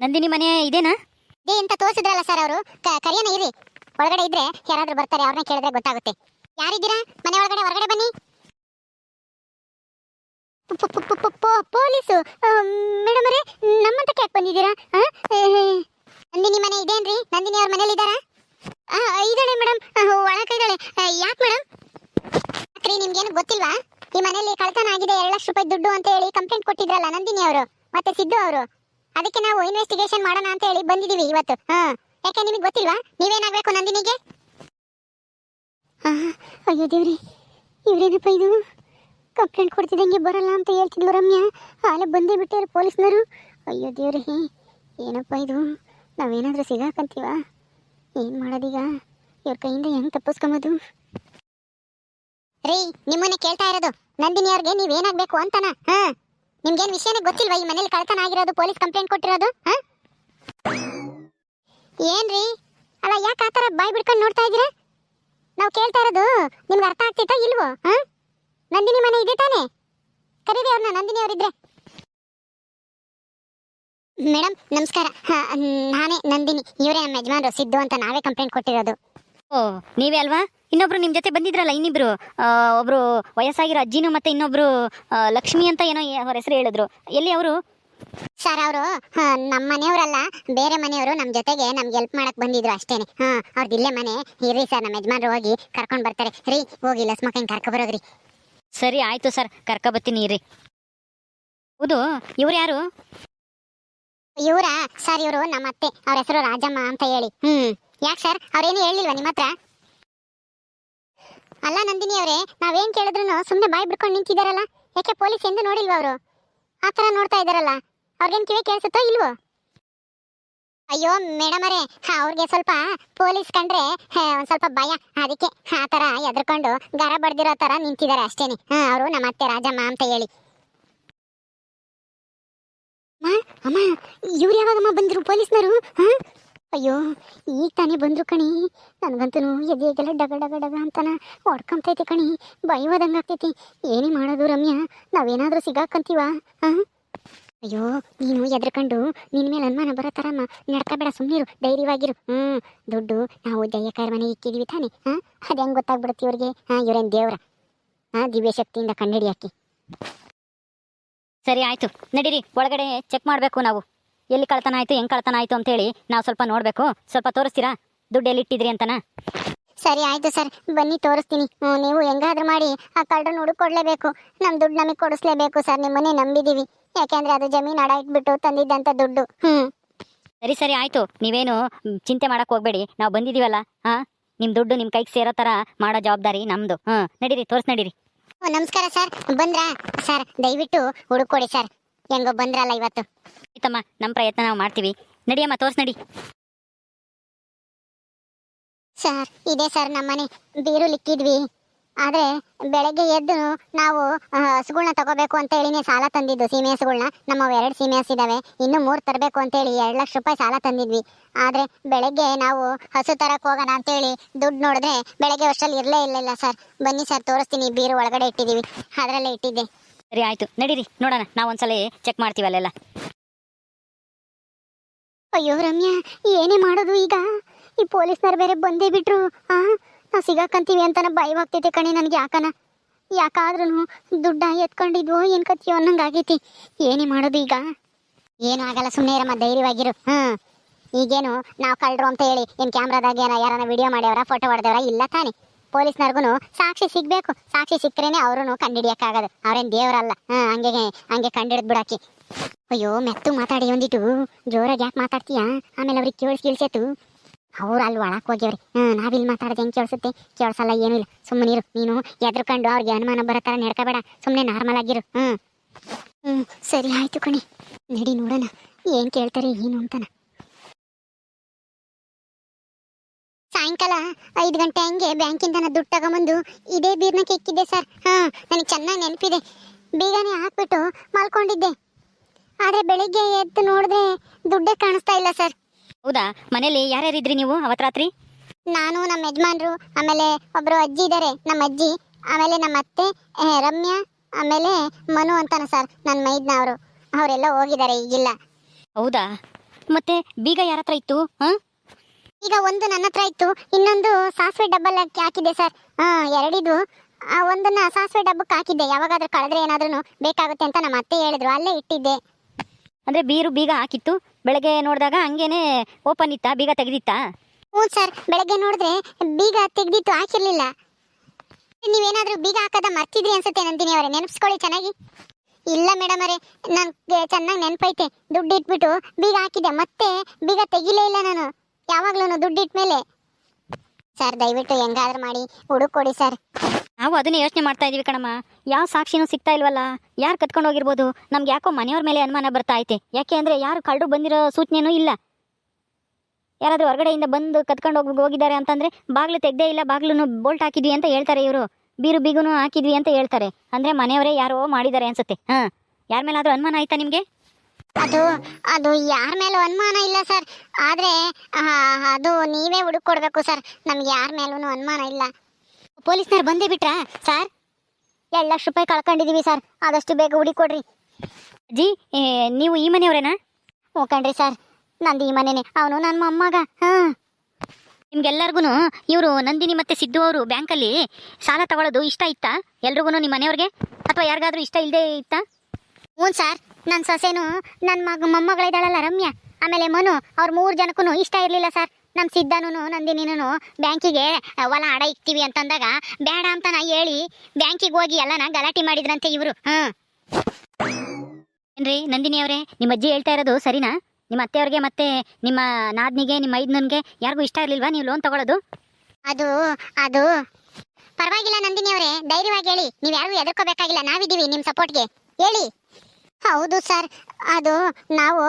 ನಂದಿನಿ ಮನೆ ಇದೇನಾ? ಇದೇ ಅಂತ ತೋರಿಸಿದ್ರಲ್ಲ ಸರ್ ಅವರು. ಕರಿಯನ ಇರಿ. ಒಳಗಡೆ ಇದ್ರೆ ಯಾರಾದ್ರೂ ಬರ್ತಾರೆ, ಅವ್ರನ್ನ ಕೇಳಿದ್ರೆ ಗೊತ್ತಾಗುತ್ತೆ. ಯಾರಿದ್ದೀರಾ? ಮನೆ ಒಳಗಡೆ, ಹೊರಗಡೆ ಬನ್ನಿ. ಪೊಲೀಸು. ಮೇಡಮ್ ಅವರೇ ನಮ್ಮಂತಕ್ಕೆ ಯಾಕೆ ಬಂದಿದ್ದೀರಾ? ನಂದಿನಿ ಮನೆ ಇದೇನ್ರಿ? ನಂದಿನಿ ಅವ್ರ ಮನೇಲಿ ಇದ್ದಾರಾ ಇದ್ದಾಳೆ ಮೇಡಮ್. ಒಳಗೆ ಇದ್ದಾಳೆ. ಯಾಕೆ ಮೇಡಮ್? ಯಾಕ್ರಿ ನಿಮ್ಗೇನು ಗೊತ್ತಿಲ್ವಾ? ಈ ಮನೆಯಲ್ಲಿ ಕಳ್ತನ ಆಗಿದೆ, ಎರಡು ಲಕ್ಷ ರೂಪಾಯಿ ದುಡ್ಡು ಅಂತ ಹೇಳಿ ಕಂಪ್ಲೇಂಟ್ ಕೊಟ್ಟಿದ್ರಲ್ಲ ನಂದಿನಿ ಅವರು, ಮತ್ತೆ ಸಿದ್ದು ಅವರು. ಅದಕ್ಕೆ ನಾವು ಇನ್ವೆಸ್ಟಿಗೇಷನ್ ಮಾಡೋಣ ಅಂತ ಹೇಳಿ ಬಂದಿದೀವಿ ಇವತ್ತು. ಹಾ. ಯಾಕೆ ನಿಮಗೆ ಗೊತ್ತಿಲ್ವಾ? ನೀವೇನಾಗಬೇಕು ನಂದಿನಿಗೆ? ಅಯ್ಯೋ ದೇವ್ರಿ ಇವ್ರೇನಪ್ಪ ಇದು? ಕಂಪ್ಲೇಂಟ್ ಕೊಡ್ತಿದ್ದಂಗೆ ಬರಲ್ಲ ಅಂತ ಹೇಳ್ತಿದ್ಲು ರಮ್ಯಾ. ಆಲೆ ಬಂದೇ ಬಿಟ್ಟಾರೆ ಪೊಲೀಸ್ನವರು. ಅಯ್ಯೋ ದೇವ್ರಿ ಏನಪ್ಪ ಇದು? ನಾವೇನಾದರೂ ಸಿಗಾಕಂತೀವ? ಏನು ಮಾಡೋದೀಗ? ಇವ್ರ ಕೈಯಿಂದ ಹೆಂಗೆ ತಪ್ಪಿಸ್ಕೊಂಬೋದು? ರೀ ನಿಮ್ಮನ್ನೇ ಕೇಳ್ತಾ ಇರೋದು. ನಂದಿನಿ ಅವ್ರಿಗೆ ನೀವೇನಾಗಬೇಕು ಅಂತನಾ? ಹಾ. ನಿಮ್ಗೇನ್ ವಿಷಯನೇ ಗೊತ್ತಿಲ್ವಾ? ಈ ಮನೇಲಿ ಕಳ್ತನ ಆಗಿರೋದು, ಪೊಲೀಸ್ ಕಂಪ್ಲೇಂಟ್ ಕೊಟ್ಟಿರೋದು? ಹಾ? ಏನ್ರಿ? ಅಲ್ಲ, ಯಾಕೆ ಆತರ ಬಾಯ್ ಬಿಡ್ಕೊಂಡು ನೋಡ್ತಾ ಇದ್ದೀರಾ? ನಾವು ಕೇಳ್ತಾ ಇರೋದು, ನಿಮ್ಗೆ ಅರ್ಥ ಆಗ್ತಿತ್ತಾ ಇಲ್ವೋ? ಹಾ? ನಂದಿನಿ ಮನೆ ಇದೆ ತಾನೇ? ಕರೀರಿ ಅವ್ರನ್ನ ನಂದಿನಿ ಅವರಿದ್ರೆ. ಮೇಡಮ್ ನಮಸ್ಕಾರ. ನಾನೇ ನಂದಿನಿ. ಇವರೇ ನಮ್ಮ ಯಜಮಾನರು, ಸಿದ್ದು ಅಂತ ನಾವೇ ಕಂಪ್ಲೇಂಟ್ ಕೊಟ್ಟಿರೋದು. ಓ, ನೀವೇ ಅಲ್ವಾ? ಇನ್ನೊಬ್ರು ನಿಮ್ಮ ಜೊತೆ ಬಂದಿದ್ರಲ್ಲ ಇನ್ನಿಬ್ರು ಒಬ್ರು ವಯಸ್ಸಾಗಿರೋ ಅಜ್ಜಿನೂ ಮತ್ತೆ ಇನ್ನೊಬ್ರು ಲಕ್ಷ್ಮಿ ಅಂತ ಏನೋ ಅವ್ರ ಹೆಸರು ಹೇಳಿದ್ರು. ಎಲ್ಲಿ ಅವರು? ಸರ್ ಅವರು ನಮ್ಮ ಮನೆಯವರಲ್ಲ ಬೇರೆ ಮನೆಯವರು ನಮ್ಮ ಜೊತೆಗೆ ನಮ್ಗೆ ಹೆಲ್ಪ್ ಮಾಡಕ್ ಬಂದಿದ್ರು ಅಷ್ಟೇನೆ. ಹಾ ಅವ್ರದ್ದು ಇಲ್ಲೇ ಮನೆ. ಇರ್ರಿ ಸರ್ ನಮ್ಮ ಯಜಮಾನ್ರು ಹೋಗಿ ಕರ್ಕೊಂಡು ಬರ್ತಾರೆ. ರೀ ಹೋಗಿ ಲಸ್ಮಕ್ಕಂಗೆ ಕರ್ಕೊ ಬರೋದ್ರಿ. ಸರಿ ಆಯ್ತು ಸರ್. ಕರ್ಕ ಬತ್ತೀನಿ ಇರಿ ಹೌದು ಇವ್ರು ಯಾರು? ಇವರ? ಸರ್ ಇವರು ನಮ್ಮ ಅತ್ತೆ. ಅವ್ರ ಹೆಸರು ರಾಜಮ್ಮ ಅಂತ ಹೇಳಿ. ಹ್ಮ್. ಯಾಕೆ ಸರ್? ಅವ್ರೇನು ಹೇಳಿಲ್ವಾ ನಿಮ್ಮ ಹತ್ರ? ಅಲ್ಲ ನಂದಿನಿ ಅವರೇ, ನಾವೇನ್ ಕೇಳಿದ್ರು ಸುಮ್ಮನೆ ಬಾಯಿ ಬಿಡ್ಕೊಂಡು ನಿಂತಿದಾರಲ್ಲ? ಯಾಕೆ ಪೊಲೀಸ್ ಎಂದು ನೋಡಿಲ್ವಾ ಅವರು? ಆ ತರ ನೋಡ್ತಾ ಇದಾರಲ್ಲ, ಅವ್ರಿಗೇನ್ ಕಿವಿ ಕೇಳಿಸುತ್ತೋ ಇಲ್ವೋ? ಅಯ್ಯೋ ಮೇಡಮ್ ಅವರೇ ಅವ್ರಿಗೆ ಸ್ವಲ್ಪ ಪೊಲೀಸ್ ಕಂಡ್ರೆ ಒಂದ್ ಸ್ವಲ್ಪ ಭಯ. ಅದಕ್ಕೆ ಆ ತರ ಎದ್ರಕೊಂಡು ಗರ ಬಡ್ದಿರೋ ತರ ನಿಂತಿದ್ದಾರೆ ಅಷ್ಟೇನೆ. ಹಾ, ಅವರು ನಮ್ಮ ಅತ್ತೆ ರಾಜಮ್ಮ ಅಂತ ಹೇಳಿ. ಅಮ್ಮ, ಇವ್ರು ಯಾವಾಗಮ್ಮ ಬಂದ್ರು ಪೊಲೀಸ್ನವರು? ಹಾ? ಅಯ್ಯೋ, ಈಗ ತಾನೇ ಬಂದ್ರು ಕಣಿ. ನನಗಂತೂ ಎದೆಗೆಲ್ಲ ಡಗ ಡಗ ಡಗ ಅಂತಾನ ಹೊಡ್ಕೊಂತೈತೆ ಕಣಿ. ಭಯವಾದಂಗೆ ಆಗ್ತೈತಿ. ಏನೇ ಮಾಡೋದು ರಮ್ಯಾ, ನಾವೇನಾದರೂ ಸಿಗಾಕಂತೀವ ಹಾ ಅಯ್ಯೋ, ನೀನು ಎದ್ರಕಂಡು ನಿನ್ನ ಮೇಲೆ ಅನುಮಾನ ಬರೋ ಥರ ಬೇಡ ನಡ್ಕೋಬೇಡ ಸುಮ್ಮನಿರು ಧೈರ್ಯವಾಗಿರು. ಹ್ಞೂ ದುಡ್ಡು, ನಾವು ದಯ್ಯಕಾರ ಮನೆಗೆ ಇಕ್ಕಿದ್ವಿ ತಾನೆ ಹಾಂ ಅದು ಹೆಂಗೆ ಗೊತ್ತಾಗ್ಬಿಡುತ್ತೆ ಇವ್ರಿಗೆ? ಹಾಂ ಇವ್ರೇನು ದೇವ್ರ? ಹಾಂ ದಿವ್ಯ ಶಕ್ತಿಯಿಂದ ಹಾಕಿ ಸರಿ, ಆಯ್ತು. ನಡೀರಿ, ಒಳಗಡೆ ಚೆಕ್ ಮಾಡಬೇಕು ನಾವು. ಎಲ್ಲಿ ಕಳ್ತನ ಆಯ್ತು ಹೆಂಗ್ ಕಳ್ತನ ಆಯ್ತು ಅಂತೇಳಿ ನಾವು ಸ್ವಲ್ಪ ನೋಡ್ಬೇಕು. ಸ್ವಲ್ಪ ತೋರಿಸ್ತೀರಾ? ದುಡ್ಡು ಎಲ್ಲಿ ಇಟ್ಟಿದ್ರಿ ಅಂತನ? ಸರಿ ಆಯ್ತು ಸರ್. ಬನ್ನಿ ತೋರಿಸ್ತೀನಿ. ನೀವು ಹೆಂಗಾದ್ರೂ ಮಾಡಿ ಆ ಕಳ್ಳರನ್ನ ಹುಡುಕೊಡ್ಲೇಬೇಕು. ನಮ್ಮ ದುಡ್ಡು ನಮಗೆ ಕೊಡಿಸ್ಲೇಬೇಕು ಸರ್. ನಿಮ್ಮನ್ನೇ ನಂಬಿದೀವಿ. ಯಾಕೆಂದ್ರೆ ಅದು ಜಮೀನು ಅಡ ಇಟ್ಬಿಟ್ಟು ತಂದಿದ್ದಂಥ ದುಡ್ಡು. ಹ್ಞೂ ಸರಿ ಸರಿ ಆಯ್ತು. ನೀವೇನು ಚಿಂತೆ ಮಾಡಕ್ ಹೋಗ್ಬೇಡಿ. ನಾವು ಬಂದಿದೀವಲ್ಲ ಹಾ? ನಿಮ್ ದುಡ್ಡು ನಿಮ್ ಕೈಗೆ ಸೇರೋ ತರ ಮಾಡೋ ಜವಾಬ್ದಾರಿ ನಮ್ದು. ಹ್ಮ್ ನಡೀರಿ ತೋರ್ಸ್ ನಡೀರಿ. ಓ ನಮಸ್ಕಾರ ಸರ್. ಬಂದ್ರಾ? ಸರ್ ದಯವಿಟ್ಟು ಹುಡುಕೊಡಿ ಸರ್. ಹೆಂಗೋ ಬಂದ್ರಲ್ಲ ಇವತ್ತು. ಆಯ್ತಮ್ಮ ನಮ್ಮ ಪ್ರಯತ್ನ ನಾವು ಮಾಡ್ತೀವಿ. ನಡಿಯಮ್ಮ ತೋರ್ಸ್ ನಡಿ. ಸರ್ ಇದೆ ಸರ್ ನಮ್ಮನೆ ಬೀರು ಲಿಕ್ಕಿದ್ವಿ ಆದ್ರೆ ಬೆಳಗ್ಗೆ ಎದ್ದು ನಾವು ಹಸುಗಳನ್ನ ಹಸುಗಳ್ನ ತಗೋಬೇಕು ಅಂತ ಹೇಳಿನೇ ಸಾಲ ತಂದಿದ್ದು ಸೀಮೆ ಹಸುಗಳ್ನ. ನಮ್ಮ ಎರಡು ಸೀಮೆ ಹಸು ಇದಾವೆ ಇನ್ನು ಮೂರು ತರಬೇಕು ಅಂತ ಹೇಳಿ ಎರಡು ಲಕ್ಷ ರೂಪಾಯಿ ಸಾಲ ತಂದಿದ್ವಿ. ಆದ್ರೆ ಬೆಳಗ್ಗೆ ನಾವು ಹಸು ತರಕ್ಕೆ ಹೋಗೋಣ ಅಂತೇಳಿ ದುಡ್ಡು ನೋಡಿದ್ರೆ ಬೆಳಗ್ಗೆ ವರ್ಷದಲ್ಲಿ ಇರಲೇ ಇಲ್ಲ ಸರ್. ಬನ್ನಿ ಸರ್ ತೋರಿಸ್ತೀನಿ. ಬೀರು ಒಳಗಡೆ ಇಟ್ಟಿದೀವಿ ಅದರಲ್ಲೇ ಇಟ್ಟಿದ್ದೆ. ಸರಿ, ಆಯ್ತು. ನಡೀರಿ, ನೋಡೋಣ. ನಾವು ಒಂದ್ಸಲ ಚೆಕ್ ಮಾಡ್ತೀವಿ ಅಲ್ಲೆಲ್ಲ. ಅಯ್ಯೋ, ರಮ್ಯಾ, ಏನೇ ಮಾಡೋದು ಈಗ? ಈ ಪೊಲೀಸ್ನವ್ರು ಬೇರೆ ಬಂದೇ ಬಿಟ್ರು, ಆ? ನಾವು ಸಿಗಾಕಂತೀವಿ ಅಂತಾನ ಭಯವಾಗ್ತೈತೆ ಕಣೆ ನನಗೆ ಯಾಕನ? ಯಾಕಾದ್ರೂ ದುಡ್ಡ ಎತ್ಕೊಂಡಿದ್ವೋ ಏನ್ ಕತ್ತಿಯೋ ಅನ್ನಂಗಾಗೈತಿ ಏನೇ ಮಾಡೋದು ಈಗ? ಏನು ಆಗಲ್ಲ ಸುಮ್ಮನೆ ಇರಮ್ಮ, ಧೈರ್ಯವಾಗಿರು. ಹ್ಮ್. ಈಗೇನು ನಾವು ಕಳ್ರು ಅಂತ ಹೇಳಿ, ಏನು ಕ್ಯಾಮ್ರಾದಾಗ ಏನ ಯಾರನ್ನ ವಿಡಿಯೋ ಮಾಡ್ಯಾವ್ರ ಫೋಟೋ ಹೊಡೆದವ್ರ? ಇಲ್ಲ ತಾನೆ. ಪೊಲೀಸ್ನವ್ರಿಗೂ ಸಾಕ್ಷಿ ಸಿಗ್ಬೇಕು. ಸಾಕ್ಷಿ ಸಿಕ್ಕರೇನೆ ಅವ್ರೂ ಕಂಡಿಡಿಯಕ್ಕಾಗದು ಅವ್ರೇನು ದೇವರಲ್ಲ. ಹಂಗೆ ಹಂಗೆ ಕಂಡಿಡಿದ್ ಬಿಡಾಕಿ ಅಯ್ಯೋ, ಮೆತ್ತು ಮಾತಾಡಿ ಒಂದಿಟ್ಟು ಜೋರಾಗಿ ಯಾಕೆ ಮಾತಾಡ್ತೀಯಾ? ಆಮೇಲೆ ಅವ್ರಿಗೆ ಕೇಳಿಸ್ ಕೇಳಿಸೇತು ಅವ್ರು ಅಲ್ಲಿ ಒಳಕ್ಕೆ ಹೋಗ್ಯವ್ರಿ. ಹ್ಞೂ ನಾವಿಲ್ಲಿ ಮಾತಾಡೋದು ಹೆಂಗೆ ಕೇಳಿಸುತ್ತೆ? ಕೇಳಿಸಲ್ಲ, ಏನೂ ಇಲ್ಲ. ಸುಮ್ಮನೆ ಇರು. ನೀನು ಎದ್ರುಕೊಂಡು ಅವ್ರಿಗೆ ಅನುಮಾನ ಬರೋ ಥರ ನಡ್ಕೋಬೇಡ. ಸುಮ್ಮನೆ ನಾರ್ಮಲ್ ಆಗಿರು. ಹ್ಞೂ ಹ್ಞೂ ಸರಿ ಆಯ್ತು ಕಣಿ. ನಡಿ ನೋಡೋಣ. ಏನು ಕೇಳ್ತಾರೆ, ಏನು ಅಂತಾನ. ಸಾಯಂಕಾಲ ಐದು ಗಂಟೆ ಹಂಗೆ ಬ್ಯಾಂಕಿಂದ ದುಡ್ಡು ತಗೊಂಬಂದು ಇದೇ ಬೀರ್ನ ಕೆಕ್ಕಿದ್ದೆ ಸರ್. ಹಾಂ ನನಗೆ ಚೆನ್ನಾಗಿ ನೆನಪಿದೆ. ಬೀಗನೇ ಹಾಕ್ಬಿಟ್ಟು ಮಲ್ಕೊಂಡಿದ್ದೆ. ಆದರೆ ಬೆಳಿಗ್ಗೆ ಎದ್ದು ನೋಡಿದ್ರೆ ದುಡ್ಡೇ ಕಾಣಿಸ್ತಾ ಇಲ್ಲ ಸರ್. ಹೌದಾ? ಮನೇಲಿ ಯಾರ್ಯಾರಿದ್ರಿ ನೀವು ಅವತ್ತು ರಾತ್ರಿ? ನಾನು ನಮ್ಮ ಯಜಮಾನ್ರು ಆಮೇಲೆ ಒಬ್ಬರು ಅಜ್ಜಿ ಇದ್ದಾರೆ ನಮ್ಮ ಅಜ್ಜಿ ಆಮೇಲೆ ನಮ್ಮ ಅತ್ತೆ ಆ, ರಮ್ಯಾ ಆಮೇಲೆ ಮನು ಅಂತಾನೆ ಸರ್ ನನ್ನ ಮೈದ್ನ ಅವರು. ಅವರೆಲ್ಲ ಹೋಗಿದ್ದಾರೆ ಈಗಿಲ್ಲ. ಹೌದಾ? ಮತ್ತೆ ಬೀಗ ಯಾರ ಹತ್ರ ಇತ್ತು ಹಾಂ ಈಗ ಒಂದು ನನ್ನ ಹತ್ರ ಇತ್ತು ಇನ್ನೊಂದು ಸಾಸಿವೆ ಡಬ್ಬಲ್ ಹಾಕಿ ಹಾಕಿದ್ದೆ ಸರ್. ಹಾ ಎರಡಿದ್ವು ಆ ಒಂದನ್ನ ಸಾಸಿವೆ ಡಬ್ಬಕ್ಕೆ ಹಾಕಿದ್ದೆ. ಯಾವಾಗಾದ್ರೂ ಕಳೆದ್ರೆ ಏನಾದ್ರೂ ಬೇಕಾಗುತ್ತೆ ಅಂತ ನಮ್ಮ ಅತ್ತೆ ಹೇಳಿದ್ರು. ಅಲ್ಲೇ ಇಟ್ಟಿದ್ದೆ. ಅಂದರೆ ಬೀರು ಬೀಗ ಹಾಕಿತ್ತು. ಬೆಳಗ್ಗೆ ನೋಡಿದಾಗ ಹಂಗೇನೆ ಓಪನ್ ಇತ್ತಾ? ಬೀಗ ತೆಗೆದಿತ್ತಾ? ಹ್ಞೂ ಸರ್ ಬೆಳಗ್ಗೆ ನೋಡಿದ್ರೆ ಬೀಗ ತೆಗೆದಿತ್ತು ಹಾಕಿರ್ಲಿಲ್ಲ. ನೀವೇನಾದ್ರೂ ಬೀಗ ಹಾಕದ ಮರ್ತಿದ್ರಿ ಅನ್ಸುತ್ತೆ ನಂದಿನಿ ಅವರೇ. ನೆನಪಿಸ್ಕೊಳ್ಳಿ ಚೆನ್ನಾಗಿ. ಇಲ್ಲ ಮೇಡಮ್ ಅರೆ ನನ್ಗೆ ಚೆನ್ನಾಗಿ ನೆನಪೈತೆ. ದುಡ್ಡು ಇಟ್ಬಿಟ್ಟು ಬೀಗ ಹಾಕಿದೆ ಮತ್ತೆ ಬೀಗ ತೆಗಿಲೇ ಇಲ್ಲ ನಾನು. ಯಾವಾಗ್ಲೂ ದುಡ್ಡು ಇಟ್ಮೇಲೆ ಸರ್, ದಯವಿಟ್ಟು ಹೆಂಗಾದ್ರೂ ಮಾಡಿ ಹುಡುಕೊಡಿ ಸರ್. ನಾವು ಅದನ್ನೇ ಯೋಚನೆ ಮಾಡ್ತಾ ಇದೀವಿ ಕಣಮ್ಮ. ಯಾವ ಸಾಕ್ಷಿನೂ ಸಿಗ್ತಾ ಇಲ್ವಲ್ಲ? ಯಾರು ಕತ್ಕೊಂಡು ಹೋಗಿರ್ಬೋದು? ನಮ್ಗೆ ಯಾಕೋ ಮನೆಯವ್ರ ಮೇಲೆ ಅನುಮಾನ ಬರ್ತಾ ಐತೆ. ಯಾಕೆ ಅಂದರೆ ಯಾರು ಕಳ್ಳರು ಬಂದಿರೋ ಸೂಚನೆನೂ ಇಲ್ಲ. ಯಾರಾದರೂ ಹೊರಗಡೆಯಿಂದ ಬಂದು ಕತ್ಕೊಂಡು ಹೋಗಿ ಹೋಗಿದ್ದಾರೆ ಅಂತಂದರೆ ಬಾಗಿಲು ತೆಗ್ದೇ ಇಲ್ಲ ಬಾಗಿಲು ಬೋಲ್ಟ್ ಹಾಕಿದ್ವಿ ಅಂತ ಹೇಳ್ತಾರೆ ಇವರು. ಬೀರು ಬೀಗುನು ಹಾಕಿದ್ವಿ ಅಂತ ಹೇಳ್ತಾರೆ. ಅಂದರೆ ಮನೆಯವರೇ ಯಾರೋ ಮಾಡಿದ್ದಾರೆ ಅನ್ಸುತ್ತೆ. ಹಾಂ. ಯಾರ ಮೇಲಾದರೂ ಅನುಮಾನ ಆಯ್ತಾ ನಿಮಗೆ? ಅದು ಅದು ಯಾರ ಮೇಲೂ ಅನುಮಾನ ಇಲ್ಲ ಸರ್. ಆದ್ರೆ ಅದು ನೀವೇ ಹುಡುಕೊಡ್ಬೇಕು ಸರ್. ನಮ್ಗೆ ಯಾರ ಮೇಲೂ ಅನುಮಾನ ಇಲ್ಲ. ಪೊಲೀಸ್ನವ್ರು ಬಂದೇ ಬಿಟ್ರಾ ಸರ್? ಎರಡು ಲಕ್ಷ ರೂಪಾಯಿ ಕಳ್ಕೊಂಡಿದೀವಿ ಸರ್. ಆದಷ್ಟು ಬೇಗ ಹುಡುಕೊಡ್ರಿ ಏ, ನೀವು ಈ ಮನೆಯವರೇನಾ? ಹ್ಞೂ ಕಣ್ರಿ ಸರ್. ನಂದು ಈ ಮನೆನೇ. ಅವನು ನನ್ನ ಮೊಮ್ಮಗ. ಹಾಂ. ನಿಮ್ಗೆಲ್ಲರಿಗೂ ಇವರು ನಂದಿನಿ ಮತ್ತೆ ಸಿದ್ದು ಅವರು ಬ್ಯಾಂಕಲ್ಲಿ ಸಾಲ ತಗೊಳ್ಳೋದು ಇಷ್ಟ ಇತ್ತಾ? ಎಲ್ರಿಗೂ ನಿಮ್ಮ ಮನೆಯವ್ರಿಗೆ? ಅಥವಾ ಯಾರಿಗಾದ್ರೂ ಇಷ್ಟ ಇಲ್ಲದೆ ಇತ್ತಾ? ಹ್ಞೂ ಸರ್. ನನ್ನ ಸೊಸೆನು ನನ್ನ ಮಗ ಮೊಮ್ಮಗಳಿದ್ದಾಳಲ್ಲ ರಮ್ಯಾ. ಆಮೇಲೆ ಮನು, ಅವ್ರ ಮೂರು ಜನಕ್ಕೂ ಇಷ್ಟ ಇರಲಿಲ್ಲ ಸರ್. ನಮ್ಮ ಸಿದ್ದನೂ ನಂದಿನಿನೂ ಬ್ಯಾಂಕಿಗೆ ಹೊಲ ಅಡ ಇಕ್ತೀವಿ ಅಂತಂದಾಗ ಬೇಡ ಅಂತ ನಾ ಹೇಳಿ ಬ್ಯಾಂಕಿಗೆ ಹೋಗಿ ಎಲ್ಲನ ಗಲಾಟೆ ಮಾಡಿದ್ರಂತೆ ಇವರು. ಹಾಂ ಏನ್ರಿ, ನಂದಿನಿ ಅವರೇ ನಿಮ್ಮ ಅಜ್ಜಿ ಹೇಳ್ತಾ ಇರೋದು ಸರಿನಾ? ನಿಮ್ಮ ಅತ್ತೆಯವ್ರಿಗೆ ಮತ್ತೆ ನಿಮ್ಮ ನಾದ್ನಿಗೆ, ನಿಮ್ಮ ಐದ್ನನ್ಗೆ ಯಾರಿಗೂ ಇಷ್ಟ ಇರಲಿಲ್ವಾ ನೀವು ಲೋನ್ ತಗೊಳ್ಳೋದು ಅದು ಅದು. ಪರವಾಗಿಲ್ಲ ನಂದಿನಿ ಅವರೇ, ಧೈರ್ಯವಾಗಿ ಹೇಳಿ. ನೀವು ಯಾರಿಗೂ ಎದುರ್ಕೋಬೇಕಾಗಿಲ್ಲ ನಾವಿದ್ದೀವಿ ನಿಮ್ಮ ಸಪೋರ್ಟ್ಗೆ. ಹೇಳಿ. ಹೌದು ಸರ್. ಅದು ನಾವು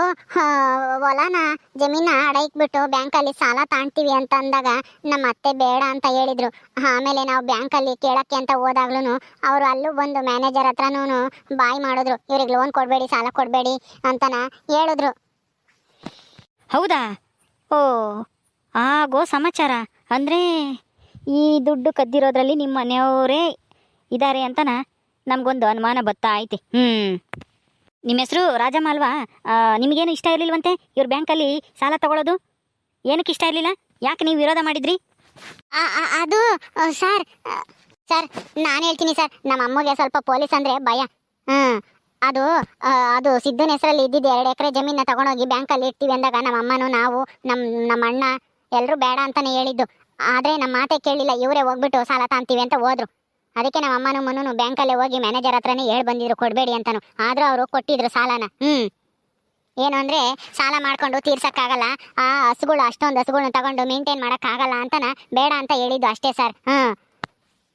ಹೊಲನ, ಜಮೀನ ಅಡ ಇಕ್ಬಿಟ್ಟು ಬ್ಯಾಂಕಲ್ಲಿ ಸಾಲ ತಾಣ್ತೀವಿ ಅಂತ ಅಂದಾಗ ನಮ್ಮ ಅತ್ತೆ ಬೇಡ ಅಂತ ಹೇಳಿದ್ರು. ಆಮೇಲೆ ನಾವು ಬ್ಯಾಂಕಲ್ಲಿ ಕೇಳಕ್ಕೆ ಅಂತ ಹೋದಾಗ್ಲೂ ಅವರು ಅಲ್ಲೂ ಬಂದು ಮ್ಯಾನೇಜರ್ ಹತ್ರನೂ ಬಾಯ್ ಮಾಡಿದ್ರು. ಇವ್ರಿಗೆ ಲೋನ್ ಕೊಡಬೇಡಿ, ಸಾಲ ಕೊಡಬೇಡಿ ಅಂತನ ಹೇಳಿದ್ರು. ಹೌದಾ? ಓ, ಆಗೋ ಸಮಾಚಾರ. ಅಂದರೆ ಈ ದುಡ್ಡು ಕದ್ದಿರೋದ್ರಲ್ಲಿ ನಿಮ್ಮ ಮನೆಯವರೇ ಇದ್ದಾರೆ ಅಂತನ? ನಮಗೊಂದು ಅನುಮಾನ ಬತ್ತಾ ಐತಿ. ಹ್ಞೂ ನಿಮ್ಮ ಹೆಸರು ರಾಜಮ್ಮ ಅಲ್ವಾ ನಿಮಗೇನು ಇಷ್ಟ ಇರಲಿಲ್ವಂತೆ? ಇವ್ರ ಬ್ಯಾಂಕಲ್ಲಿ ಸಾಲ ತಗೊಳ್ಳೋದು ಏನಕ್ಕೆ ಇಷ್ಟ ಇರಲಿಲ್ಲ? ಯಾಕೆ ನೀವು ವಿರೋಧ ಮಾಡಿದ್ರಿ? ಅದು ಸರ್ ಸರ್, ನಾನು ಹೇಳ್ತೀನಿ ಸರ್, ನಮ್ಮ ಅಮ್ಮಗೆ ಸ್ವಲ್ಪ ಪೊಲೀಸ್ ಅಂದರೆ ಭಯ. ಹ್ಞೂ ಅದು ಅದು ಸಿದ್ದನ ಹೆಸರಲ್ಲಿ ಇದ್ದಿದ್ದು ಎರಡು ಎಕರೆ ಜಮೀನ ತಗೊಂಡೋಗಿ ಬ್ಯಾಂಕಲ್ಲಿ ಇರ್ತೀವಿ ಅಂದಾಗ ನಮ್ಮ ಅಮ್ಮನೂ ನಾವು ನಮ್ಮ ನಮ್ಮ ಅಣ್ಣ ಎಲ್ಲರೂ ಬೇಡ ಅಂತಲೇ ಹೇಳಿದ್ದು. ಆದರೆ ನಮ್ಮ ಮಾತೆ ಕೇಳಿಲ್ಲ ಇವರೇ ಹೋಗ್ಬಿಟ್ಟು ಸಾಲ ತಾಂತೀವಿ ಅಂತ ಹೋದ್ರು. ಅದಕ್ಕೆ ನಮ್ಮ ಅಮ್ಮನೂ ಮನೂ ಬ್ಯಾಂಕಲ್ಲೇ ಹೋಗಿ ಮ್ಯಾನೇಜರ್ ಹತ್ರನೇ ಹೇಳಿ ಬಂದಿದ್ರು, ಕೊಡಬೇಡಿ ಅಂತಾನು. ಆದ್ರೂ ಅವರು ಕೊಟ್ಟಿದ್ರು ಸಾಲನ. ಹ್ಮ್. ಏನು ಅಂದ್ರೆ ಸಾಲ ಮಾಡ್ಕೊಂಡು ತೀರ್ಸೋಕ್ಕಾಗಲ್ಲ. ಆ ಹಸುಗಳು, ಅಷ್ಟೊಂದು ಹಸುಗಳನ್ನ ತಗೊಂಡು ಮೇಂಟೈನ್ ಮಾಡಕ್ಕಾಗಲ್ಲ ಅಂತನ ಬೇಡ ಅಂತ ಹೇಳಿದ್ದು ಅಷ್ಟೇ ಸರ್ ಹ್ಮ್.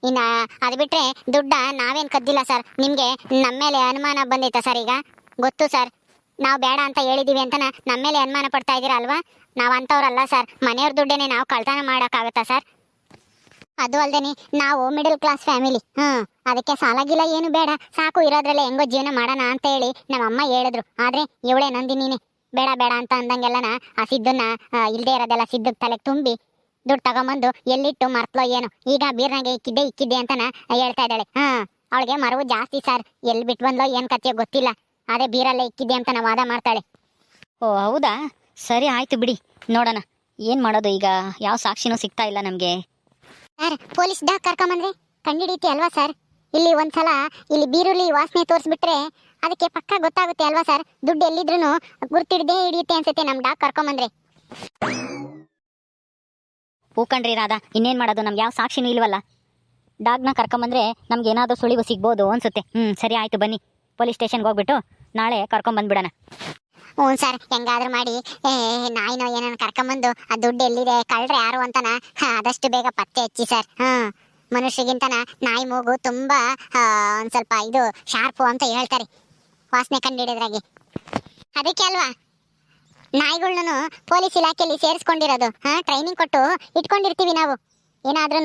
ಇನ್ನ ಅದು ಬಿಟ್ರೆ ದುಡ್ಡ ನಾವೇನ್ ಕದ್ದಿಲ್ಲ ಸರ್ ನಿಮ್ಗೆ ನಮ್ಮ ಮೇಲೆ ಅನುಮಾನ ಬಂದೈತಾ ಸರ್ ಈಗ? ಗೊತ್ತು ಸರ್ ನಾವು ಬೇಡ ಅಂತ ಹೇಳಿದೀವಿ ಅಂತನ ನಮ್ಮ ಮೇಲೆ ಅನುಮಾನ ಪಡ್ತಾ ಇದ್ದೀರಾ ಅಲ್ವಾ? ನಾವು ಅಂಥವ್ರಲ್ಲ ಸರ್ ಮನೆಯವ್ರ ದುಡ್ಡೇನೆ ನಾವು ಕಳ್ತನ ಮಾಡೋಕ್ಕಾಗತ್ತಾ ಸರ್ ಅದು ಅಲ್ದೇನೆ ನಾವು ಮಿಡಲ್ ಕ್ಲಾಸ್ ಫ್ಯಾಮಿಲಿ ಹ್ಮ್ ಅದಕ್ಕೆ ಸಾಲಾಗಿಲ್ಲ ಏನು ಬೇಡ. ಸಾಕು ಇರೋದ್ರಲ್ಲೇ ಹೆಂಗೋ ಜೀವನ ಮಾಡೋಣ ಅಂತ ಹೇಳಿ ನಮ್ಮ ಅಮ್ಮ ಹೇಳಿದ್ರು. ಆದ್ರೆ ಇವಳೇ ನಂದಿನಿನೇ ಬೇಡ ಬೇಡ ಅಂತ ಅಂದಂಗೆಲ್ಲನ ಆ ಸಿದ್ದನ್ನ ಆ, ಇಲ್ದೇ ಇರೋದೆಲ್ಲ ಸಿದ್ದಕ್ಕೆ ತಲೆಗೆ ತುಂಬಿ ದುಡ್ಡು ತಗೊಂಬಂದು ಎಲ್ಲಿಟ್ಟು ಮರ್ತಲೋ ಏನು. ಈಗ ಬೀರ್ನಾಗೆ ಇಕ್ಕಿದ್ದೆ ಇಕ್ಕಿದ್ದೆ ಅಂತನ ಹೇಳ್ತಾ ಇದ್ದಾಳೆ. ಹಾ ಅವಳಿಗೆ ಮರವು ಜಾಸ್ತಿ ಸರ್. ಎಲ್ಲಿ ಬಿಟ್ಟು ಬಂದ್ಲೋ ಏನ್ ಕಥೆಯೋ ಗೊತ್ತಿಲ್ಲ. ಅದೇ ಬೀರಲ್ಲೇ ಇಕ್ಕಿದ್ದೆ ಅಂತ ನಾವು ವಾದ ಮಾಡ್ತಾಳೆ. ಓ ಹೌದಾ? ಸರಿ ಆಯ್ತು ಬಿಡಿ. ನೋಡೋಣ. ಏನು ಮಾಡೋದು ಈಗ? ಯಾವ ಸಾಕ್ಷಿನೂ ಸಿಗ್ತಾ ಇಲ್ಲ ನಮಗೆ. ಸರ್, ಪೊಲೀಸ್ ಡಾಕ್ ಕರ್ಕೊಂಬಂದ್ರೆ. ಕಂಡಿಡೀತಿ ಅಲ್ವಾ ಸರ್? ಇಲ್ಲಿ ಒಂದ್ಸಲ ಇಲ್ಲಿ ಬೀರುಳ್ಳಿ ವಾಸನೆ ತೋರಿಸ್ಬಿಟ್ರೆ ಅದಕ್ಕೆ ಪಕ್ಕ ಗೊತ್ತಾಗುತ್ತೆ ಅಲ್ವಾ ಸರ್? ದುಡ್ಡು ಎಲ್ಲಿದ್ರು ಗುರ್ತಿಡ್ದೇ ಹಿಡಿಯುತ್ತೆ ಅನ್ಸುತ್ತೆ ನಮ್ ಡಾಕ್ ಕರ್ಕೊಂಬಂದ್ರೆ. ಹೂಕಂಡ್ರಿ ರಾಧಾ, ಇನ್ನೇನು ಮಾಡೋದು? ನಮ್ಗೆ ಯಾವ ಸಾಕ್ಷಿನೂ ಇಲ್ವಲ್ಲ. ಡಾಗ್ನ ಕರ್ಕೊಂಬಂದ್ರೆ ನಮ್ಗೆ ಏನಾದರೂ ಸುಳಿವು ಸಿಗ್ಬೋದು ಅನ್ಸುತ್ತೆ. ಹ್ಞೂ ಸರಿ, ಆಯಿತು, ಬನ್ನಿ. ಪೊಲೀಸ್ ಸ್ಟೇಷನ್ಗೆ ಹೋಗ್ಬಿಟ್ಟು ನಾಳೆ ಕರ್ಕೊಂಬಂದ್ಬಿಡೋಣ. ಹ್ಞೂ ಸರ್ ಹೆಂಗಾದ್ರೂ ಮಾಡಿ. ನಾಯಿನೋ ಏನೋ ಕರ್ಕೊಂಬಂದು ಆ ದುಡ್ಡು ಎಲ್ಲಿದೆ ಕಳ್ರೆ ಯಾರು ಅಂತನ? ಹಾ, ಆದಷ್ಟು ಬೇಗ ಪತ್ತೆ ಹಚ್ಚಿ ಸರ್. ಹ್ಮ್ ಮನುಷ್ಯಗಿಂತನ ನಾಯಿ ಮೂಗು ತುಂಬಾ ಒಂದು ಸ್ವಲ್ಪ ಇದು ಶಾರ್ಪು ಅಂತ ಹೇಳ್ತಾರೆ. ವಾಸನೆ ಕಂಡಿಡಿದ್ರಾಗೆ ಅದಕ್ಕೆ ಅಲ್ವಾ? ನಾಯಿಗಳ್ನು ಪೊಲೀಸ್ ಇಲಾಖೆಯಲ್ಲಿ ಸೇರಿಸ್ಕೊಂಡಿರೋದು. ಹಾ ಟ್ರೈನಿಂಗ್ ಕೊಟ್ಟು ಇಟ್ಕೊಂಡಿರ್ತೀವಿ ನಾವು. ಏನಾದ್ರೂ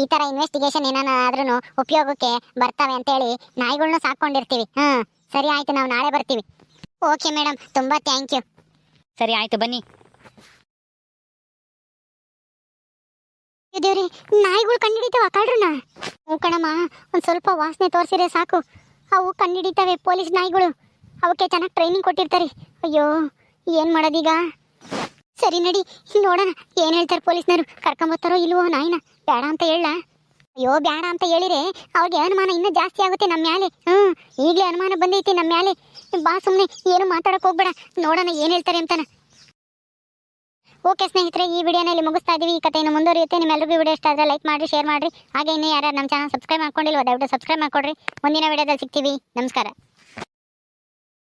ಈ ತರ ಇನ್ವೆಸ್ಟಿಗೇಷನ್ ಏನಾದ್ರೂ ಉಪಯೋಗಕ್ಕೆ ಬರ್ತವೆ ಅಂತೇಳಿ ನಾಯಿಗಳ್ನು ಸಾಕೊಂಡಿರ್ತೀವಿ ಹ್ಮ್ ಸರಿ ಆಯ್ತು ನಾವು ನಾಳೆ ಬರ್ತೀವಿ. ಓಕೆ ಮೇಡಮ್ ತುಂಬಾ ಥ್ಯಾಂಕ್ ಯು. ಸರಿ ಆಯಿತು ಬನ್ನಿ. ದೇವ್ರಿ ನಾಯಿಗಳು ಕಂಡಿಡಿತಾವ ಕಾಡ್ರಣ ಹ್ಞೂ ಕಣಮ್ಮ ಒಂದು ಸ್ವಲ್ಪ ವಾಸನೆ ತೋರಿಸಿದ್ರೆ ಸಾಕು. ಅವು ಕಂಡಿಡಿತಾವೆ ಪೊಲೀಸ್ ನಾಯಿಗಳು. ಅವಕ್ಕೆ ಚೆನ್ನಾಗಿ ಟ್ರೈನಿಂಗ್ ಕೊಟ್ಟಿರ್ತಾರೆ. ಅಯ್ಯೋ ಏನು ಮಾಡೋದೀಗ? ಸರಿ ನಡಿ ನೋಡೋಣ ಏನು ಹೇಳ್ತಾರೆ ಪೊಲೀಸ್ನವರು? ಕರ್ಕೊಂಬತ್ತಾರೋ ಇಲ್ವೋ ನಾಯಿನ? ಬೇಡ ಅಂತ ಹೇಳ. ಅಯ್ಯೋ ಬೇಡ ಅಂತ ಹೇಳಿರೆ, ಅವ್ರಿಗೆ ಅನುಮಾನ ಇನ್ನೂ ಜಾಸ್ತಿ ಆಗುತ್ತೆ ನಮ್ಮ ಮ್ಯಾಲೆ. ಹ್ಞೂ ಈಗಲೇ ಅನುಮಾನ ಬಂದೈತಿ ನಮ್ಮ ಮ್ಯಾಲೆ. ಬಾ ಸುಮ್ಮನೆ ಏನು ಮಾತಾಡಕ್ಕೆ ಹೋಗ್ಬೇಡ. ನೋಡೋಣ ಏನು ಹೇಳ್ತಾರೆ ಅಂತಾನ. ಓಕೆ ಸ್ನೇಹಿತರೆ, ಈ ವಿಡಿಯೋನ ಇಲ್ಲಿ ಮುಗಿಸ್ತಾ ಇದೀವಿ. ಈ ಕಥೆಯನ್ನು ಮುಂದುವರಿಯುತ್ತೆ. ನಿಮ್ಮೆಲ್ಲರಿಗೂ ವಿಡಿಯೋ ಇಷ್ಟ ಆದರೆ ಲೈಕ್ ಮಾಡಿ ಶೇರ್ ಮಾಡಿರಿ. ಹಾಗೆ ಇನ್ನೂ ಯಾರು ನಮ್ಮ ಚಾನಲ್ ಸಬ್ಸ್ಕ್ರೈಬ್ ಮಾಡ್ಕೊಂಡಿಲ್ವ, ದಯವಿಟ್ಟು ಸಬ್ಸ್ಕ್ರೈಬ್ ಮಾಡ್ಕೊಡ್ರಿ. ಮುಂದಿನ ವಿಡಿಯೋದಲ್ಲಿ ಸಿಗ್ತೀವಿ. ನಮಸ್ಕಾರ.